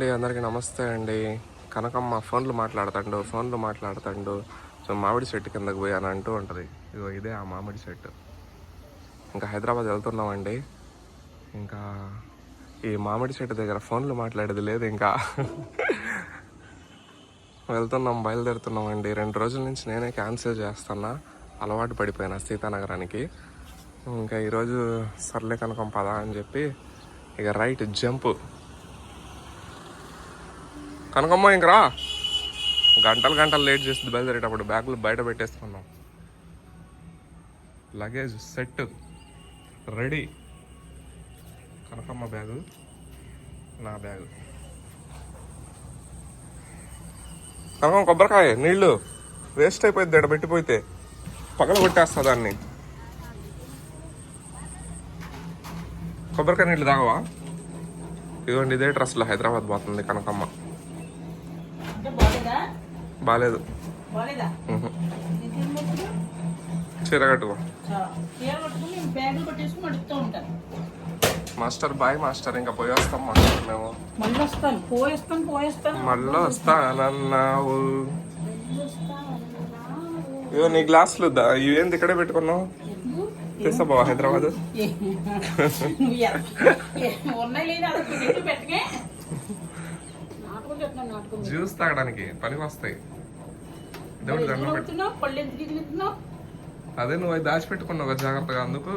అండి అందరికీ నమస్తే అండి. కనకమ్మ ఫోన్లు మాట్లాడతాడు ఫోన్లు మాట్లాడతాడు. సో మామిడి చెట్టు కిందకు పోయాను అంటూ ఉంటుంది. ఇగో ఇదే ఆ మామిడి చెట్టు. ఇంకా హైదరాబాద్ వెళ్తున్నామండి. ఇంకా ఈ మామిడి చెట్టు దగ్గర ఫోన్లు మాట్లాడేది లేదు ఇంకా. వెళ్తున్నాం బయలుదేరుతున్నాం అండి రెండు రోజుల నుంచి నేనే క్యాన్సిల్ చేస్తున్నా. అలవాటు పడిపోయినా సీతానగరానికి. ఇంకా ఈరోజు సర్లే కనకం పదా అని చెప్పి ఇక రైట్ జంప్ కనకమ్మ ఇంకరా గంటలు గంటలు లేట్ చేస్తుంది బయలుదేరేటప్పుడు. బ్యాగులు బయట పెట్టేసుకున్నాం. Luggage set. Ready. Kanakamma bag. నా బ్యాగు. కనకమ్మ కొబ్బరికాయ నీళ్ళు. వేస్ట్ అయిపోయింది ఇక్కడ పెట్టిపోతే పగల కొట్టేస్తా దాన్ని. కొబ్బరికాయ నీళ్ళు తాగవా? ఇదిగోండి ఇదే డ్రెస్లో హైదరాబాద్ పోతుంది కనకమ్మ. బాగాలేదు? చీర కట్టుకో మాస్టర్ బాయ్ మాస్టర్ ఇంకా పోయి వస్తాం మాస్టర్ మేము మళ్ళీ వస్తానన్నావు ఇగో నీ గ్లాసులు ఇవేంది ఇక్కడే పెట్టుకున్నావు తెస్తా బావా హైదరాబాద్ నువ్వు ఎ- ఎ- ఉన్నాయి లేదు అలా పెట్టి పెట్టకే నాటకం చెప్తున్నాను నాటకం జ్యూస్ తాగడానికి పనికి వస్తాయి. దేవుడు దండం పెట్టు అదే నువ్వు అవి దాచిపెట్టుకున్నావు కదా జాగ్రత్తగా అందుకు.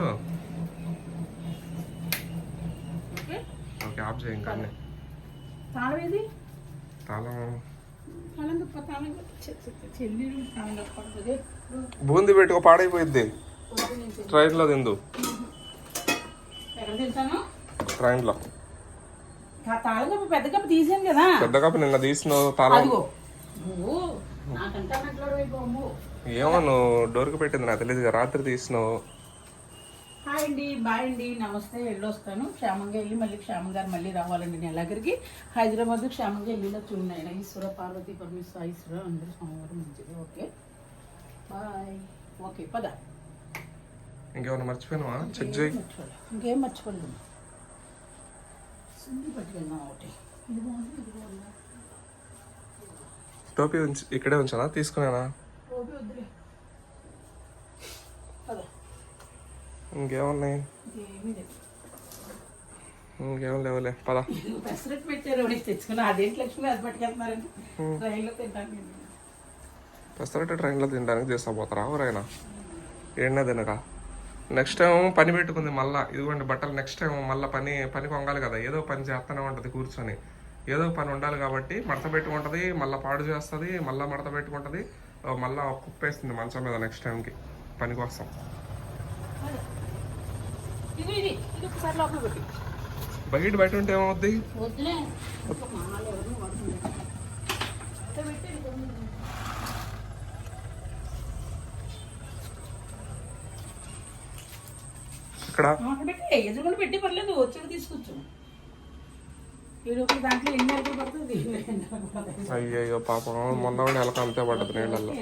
ఓకే. ఆఫ్ చేయి ఇంకా. తాళం బూంది పెట్టుకో చెల్లి. ట్రైన్లో తిందు. ట్రైన్లో. ఆ తాళం గొప్ప పెద్ద కప్పు తీసాను కదా. పెద్ద కప్పు నిన్న తీసిన తాళం. అదిగో. నువ్వు నాకంటే ఏమో నువ్వు డోర్కి పెట్టింది నాకు తెలియదు రాత్రి తీసినావు. హాయ్ అండి బాయ్ అండి నమస్తే. వెళ్ళొస్తాను క్షేమంగా వెళ్ళి మళ్ళీ క్షేమం గారు మళ్ళీ రావాలండి నెలగరికి. హైదరాబాద్ క్షేమంగా వెళ్ళిలో చూడండి ఈశ్వర పార్వతి పరమేశ్వర ఈశ్వర అందరూ సోమవారం మంచిది. ఓకే. బాయ్. ఓకే పద. ఇంకేమైనా మర్చిపోయినావా? చెక్ చేయి. ఇంకేం మర్చిపోలేదు. సింధి పట్టుకెళ్దాం ఒకటి ఇది బాగుంది ఇది బాగుందా. టోపీ ఉంచి ఇక్కడే ఉంచానా తీసుకునేనా? ఓపి వద్దులే. పద. ఇంకేమున్నాయి? ఇంకేం లేవులే పద. ఇదిగో పెసరట్టు పెట్టారు తెచ్చుకున్నా అదేంటి లక్ష్మి అది పట్టుకెళ్తున్నారండి. రైల్లో తింటాను నేను పెసరట్టు ట్రైన్లో తినడానికి తీసుకుపోతారా ఎవరైనా ఏంటనే తినక నెక్స్ట్ టైం పని పెట్టుకుంది మళ్ళా. ఇదిగోండి బట్టలు నెక్స్ట్ టైం మళ్ళీ పని పని కొంగాలి కదా. ఏదో పని చేస్తూనే ఉంటుంది కూర్చొని. ఏదో పని ఉండాలి కాబట్టి మడత పెట్టుకుంటుంది మళ్ళీ పాడు చేస్తుంది మళ్ళీ మడత పెట్టుకుంటుంది మళ్ళీ కుప్పేస్తుంది మంచం మీద నెక్స్ట్ టైంకి పని కోసం. బయట బయట ఉంటే ఏమవుద్ది వద్దులే ఒక మాలు ఎవరిని వాడుతుంది అట్లా పెట్టి ఇది ఉంది. ఇక్కడ? పెట్టి ఎదురుకుండా పెట్టి పర్లేదు వచ్చాక తీసుకొచ్చు. అయ్యయ్యో పాపం. మొన్న కూడా నెలకు అంతే పడ్డది నీళ్ళల్లో.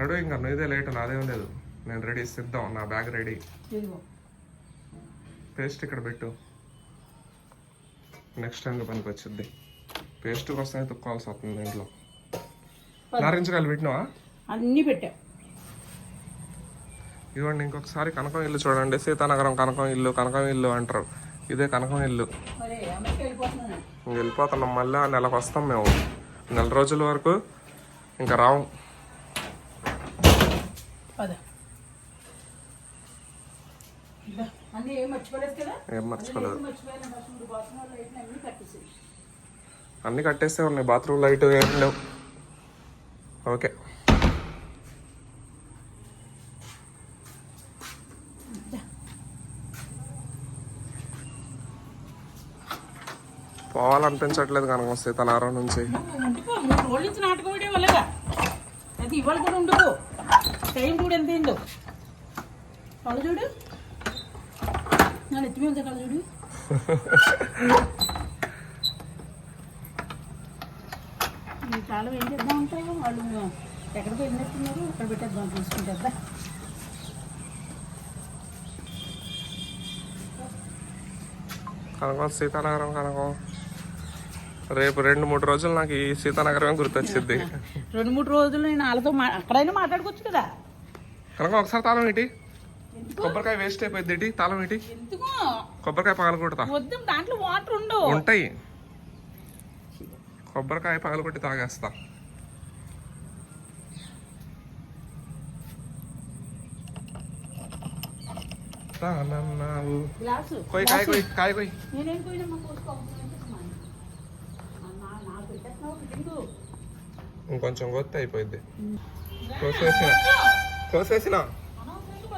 నడు. ఇంకా నువ్వుదే లేట్ నాదేం లేదు. నేను రెడీ సిద్ధం నా బ్యాగ్ రెడీ. పేస్ట్ ఇక్కడ పెట్టు. నెక్స్ట్ టైం పనికి వచ్చింది పేస్ట్ కోసం తుక్కోవాల్సి వస్తుంది ఇంట్లో. నారింజకాయలు పెట్టినావా? అన్నీ పెట్టా. ఇదిగోండి ఇంకొకసారి కనకం ఇల్లు చూడండి. సీతానగరం కనకం ఇల్లు కనకం ఇల్లు అంటారు. ఇదే కనకం ఇల్లు. వెళ్ళిపోతున్నాం మళ్ళీ ఆ నెలకు వస్తాం మేము. నెల రోజుల వరకు ఇంకా అన్నీ ఏం మర్చిపోలేదు అన్నీ కట్టేస్తే ఉన్నాయి బాత్రూమ్ లైట్ ఏం లేవు. ఓకే. పోవాలనిపించట్లేదు కనుక సీతానగరం నుంచి. అది ఇవాళ కూడా టైం కూడా ఎంత అయిందో. కళ్ళు చూడు. నా కళ్ళు చూడు. ఈ కాలం ఏం చేద్దాం ఉంటాయో వాళ్ళు ఎక్కడికి వెళ్ళినట్టున్నారు అక్కడ పెట్టేద్దాం తీసుకుంటేద్దా కనకం సీతానగరం కనకం. రేపు రెండు మూడు రోజులు నాకు ఈ సీతానగరమే గుర్తొచ్చింది. రెండు మూడు రోజులు నేను వాళ్ళతో అక్కడైనా మాట్లాడుకోవచ్చు కదా? కనకం ఒకసారి తాళం ఏంటి కొబ్బరికాయ వేస్ట్ అయిపోయింది ఏంటి తాళం ఏంటి కొబ్బరికాయ పగల కొడతా వద్దు దాంట్లో వాటర్ ఉండవు ఉంటాయి. కొబ్బరికాయ పగల కొట్టి తాగేస్తా. గ్లాసు. కొయ్ కాయ కొయ్ కాయ కొయ్ నేనేం పోయినా పోసుకో నాకు పెట్టేస్తున్నావు ఫిట్టింగు ఇంకొంచెం కొత్త అయిపోయింది. కోసేసిన. కోసేసిన. అనవసరంగా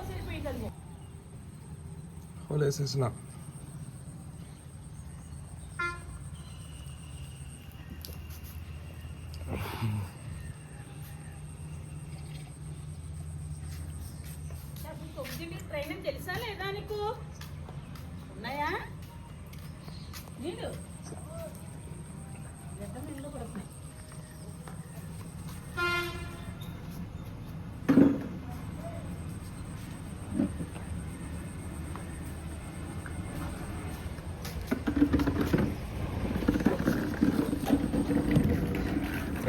ట్రైన్ తెలుసా లేదా నీకు? ఉన్నాయా నీళ్ళు గడ్డ నీళ్ళు పడుతున్నాయి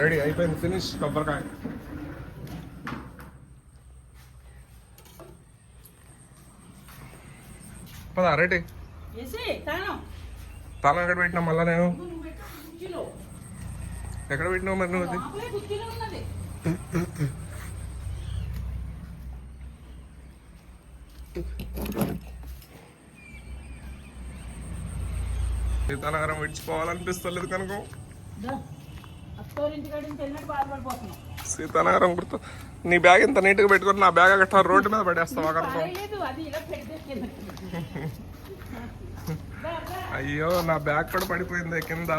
రెడీ అయిపోయింది ఫినిష్ కొబ్బరికాయ. పదా రెడీ. తాళం. ఎక్కడ పెట్టినా మళ్ళా నేను? ఎక్కడ పెట్టినావు మరి నువ్వు సీతానగరం విడిచిపోవాలనిపిస్తలేదు కనుక. సీతానగరం గుర్తు. నీ బ్యాగ్ ఇంత నీట్గా పెట్టుకొని నా బ్యాగ్ అట్లా రోడ్డు మీద పడేస్తావా. అయ్యో నా బ్యాగ్ కూడా పడిపోయింది కింద.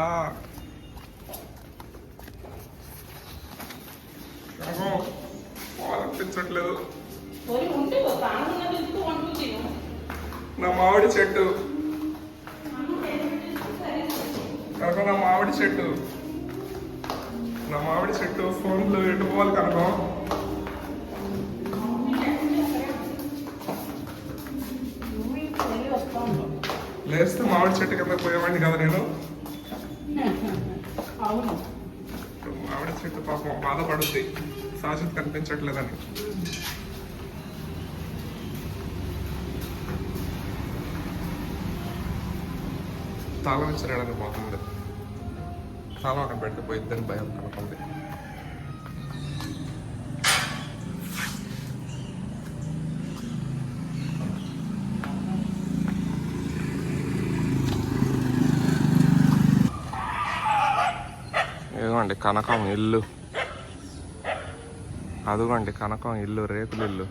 పోవాలనిపించట్లేదు. నా మామిడి చెట్టు. నా మామిడి చెట్టు. నా మామిడి చెట్టు ఫోన్లు ఎటు పోవాలి కనుకో. లేస్తే మామిడి చెట్టు కింద పోయేవాడిని కదా నేను. మామిడి చెట్టు పాపం బాధపడుద్ది. శాశ్వత కనిపించట్లేదని. తాళం ఇచ్చిన పోతుంది తాళం అక్కడ పెడితే పోయిద్దని భయం కనుకుంది ఇదిగోండి కనకం ఇల్లు. అదిగోండి కనకం ఇల్లు రేకులు ఇల్లు.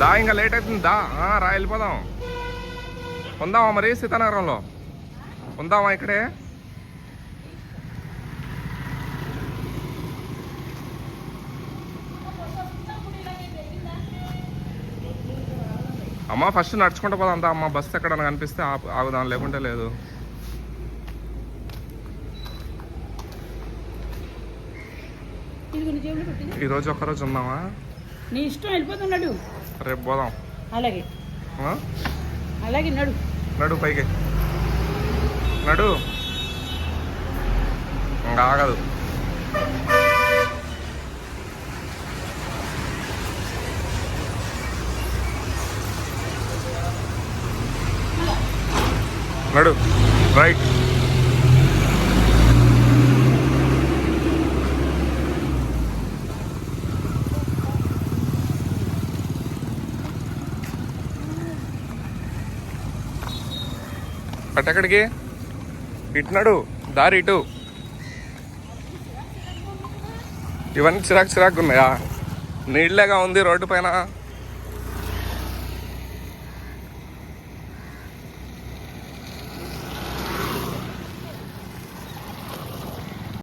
దా ఇంకా లేట్ అవుతుంది. దా ఆ, రా వెళ్ళిపోదాం. ఉందామా మరి సీతానగరంలో? ఉందామా ఇక్కడే? అమ్మ ఫస్ట్ నడుచుకుంటూ పోదాం అమ్మ బస్సు ఎక్కడన్నా కనిపిస్తే ఆగుదాం లేకుంటే లేదు. ఈరోజు ఒక్కరోజు ఉందామా నీ ఇష్టం వెళ్ళిపోతున్నాడు. రేపు పోదాం. అలాగే? అలాగే నడు. నడు పైకి. నడు. ఇంకా ఆగదు. నడు. రైట్. అటెక్కడికి ఇటున్నాడు దారి ఇటు. ఇవన్నీ చిరాకు చిరాకు ఉన్నాయా నీళ్ళగా ఉంది రోడ్డు పైన?